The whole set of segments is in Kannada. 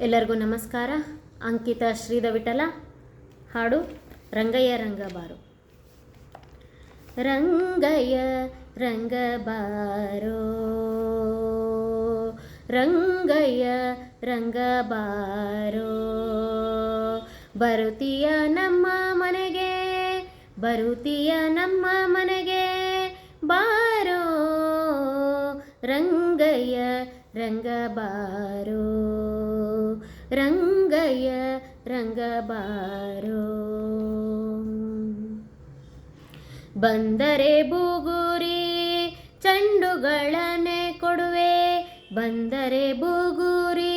ಎಲ್ಲರಿಗೂ ನಮಸ್ಕಾರ. ಅಂಕಿತ ಶ್ರೀಧ ವಿಠಲ, ಹಾಡು ರಂಗಯ್ಯ ರಂಗಬಾರು ರಂಗಯ್ಯ ರಂಗಬಾರೋ ರಂಗಯ್ಯ ರಂಗಬಾರೋ ಬರುತ್ತೀಯ ನಮ್ಮ ಮನೆಗೆ, ಬರುತ್ತೀಯ ನಮ್ಮ ಮನೆಗೆ ಬಾರೋ. ರಂಗಯ್ಯ ರಂಗಬಾರೋ, ರಂಗಯ್ಯ ರಂಗಬಾರೋ. ಬಂದರೆ ಬೂಗುರಿ ಚಂಡುಗಳನೆ ಕೊಡುವೆ, ಬಂದರೆ ಬೂಗುರಿ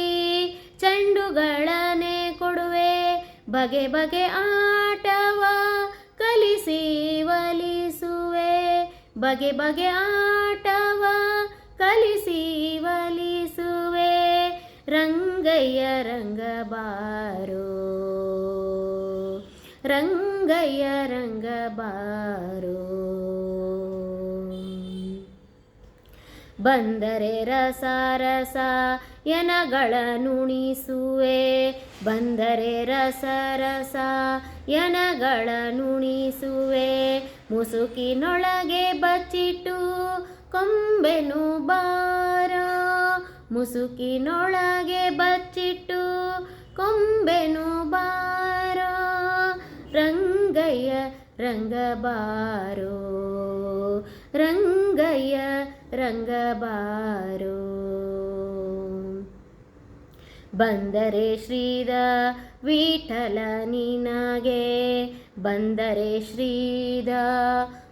ಚಂಡುಗಳನೆ ಕೊಡುವೆ. ಬಗೆ ಬಗೆ ಆಟವ ಕಲಿಸಿ, ವಲಿಸುವೆ, ಬಗೆ ಬಗೆ ಆಟವ ಕಲಿಸಿ ಒಲಿಸುವೆ ರಂಗಯ್ಯ ರಂಗಬಾರೋ. ರಂಗಯ್ಯ ರಂಗಬಾರೋ. ಬಂದರೆ ರಸ ರಸ ಯನಗಳ ನುಣಿಸುವೆ, ಬಂದರೆ ರಸ ರಸ ಯನಗಳ ನುಣಿಸುವೆ. ಮುಸುಕಿನೊಳಗೆ ಬಚ್ಚಿಟ್ಟು ಕೊಂಬೆನು ಬಾರ? ಮುಸುಕಿನೊಳಗೆ ಬಚ್ಚಿಟ್ಟು ಕೊಂಬೆನು ಬಾರ? ರಂಗಯ್ಯ ರಂಗಬಾರೋ ರಂಗಯ್ಯ ರಂಗಬಾರೋ ಬಂದರೆ ಶ್ರೀದ ವಿಠಲ ನಿನಗೆ. ಬಂದರೆ ಶ್ರೀದ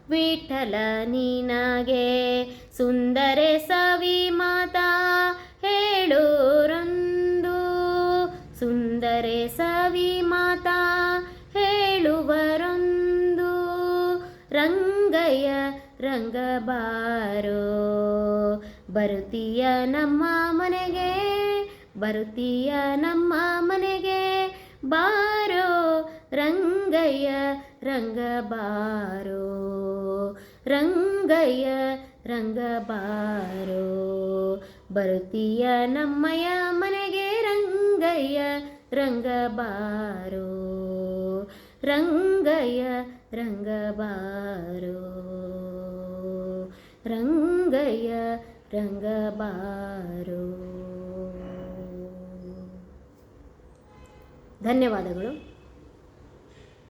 ವಿಠಲ ನಿನಗೆ. ಸುಂದರೆ ಸವಿ ಮಾತಾ ಹೇಳೋರಂದು. ಸುಂದರೆ ಸವಿ ಮಾತಾ ಹೇಳುವರೊಂದು. ರಂಗಯ್ಯ ರಂಗಬಾರೋ. ಬರುತ್ತೀಯ ನಮ್ಮ ಮನೆಗೆ ಬರುತ್ತೀಯ ನಮ್ಮ ಮನೆಗೆ ಬಾರೋ ರಂಗಯ್ಯ, ರಂಗ ಬಾರೋ, ರಂಗಯ್ಯ, ರಂಗ ಬಾರೋ. ಬರುತ್ತೀಯ ನಮ್ಮಯ್ಯ ಮನೆಗೆ ರಂಗಯ್ಯ, ರಂಗ ಬಾರೋ. ರಂಗಯ್ಯ, ರಂಗ ಬಾರೋ. ರಂಗಯ್ಯ ರಂಗಬಾರೋ ಧನ್ಯವಾದಗಳು.